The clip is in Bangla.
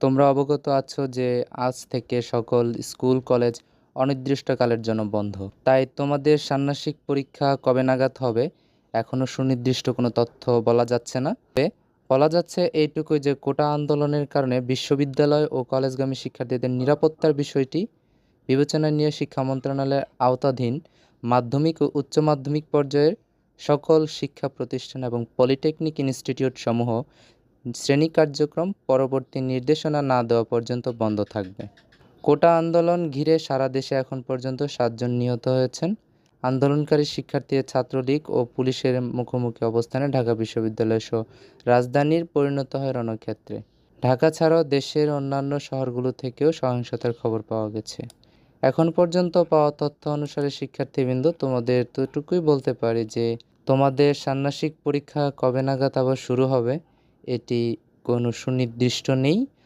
তোমরা অবগত আছো যে আজ থেকে সকল স্কুল, কলেজ অনির্দিষ্টকালের জন্য বন্ধ। তাই তোমাদের ষান্মাসিক পরীক্ষা কবে নাগাদ হবে এখনও সুনির্দিষ্ট কোনো তথ্য বলা যাচ্ছে না। বলা যাচ্ছে এইটুকুই যে কোটা আন্দোলনের কারণে বিশ্ববিদ্যালয় ও কলেজগামী শিক্ষার্থীদের নিরাপত্তার বিষয়টি বিবেচনা নিয়ে শিক্ষা মন্ত্রণালয়ের আওতাধীন মাধ্যমিক ও উচ্চ মাধ্যমিক পর্যায়ের সকল শিক্ষা প্রতিষ্ঠান এবং পলিটেকনিক ইনস্টিটিউট সমূহ শ্রেণি কার্যক্রম পরবর্তী নির্দেশনা না দেওয়া পর্যন্ত বন্ধ থাকবে। কোটা আন্দোলন ঘিরে সারা দেশে এখন পর্যন্ত সাতজন নিহত হয়েছেন। আন্দোলনকারী শিক্ষার্থীরা ছাত্রলীগ ও পুলিশের মুখোমুখি অবস্থানে ঢাকা বিশ্ববিদ্যালয় সহ রাজধানীর পরিণত হয় রণক্ষেত্রে। ঢাকা ছাড়াও দেশের অন্যান্য শহরগুলো থেকেও সহিংসতার খবর পাওয়া গেছে। এখন পর্যন্ত পাওয়া তথ্য অনুসারে শিক্ষার্থীবৃন্দ, তোমাদের এতটুকুই বলতে পারি যে তোমাদের ষান্মাসিক পরীক্ষা কবে নাগাদ আবার শুরু হবে? এটি কোনো সুনির্দিষ্ট নেই।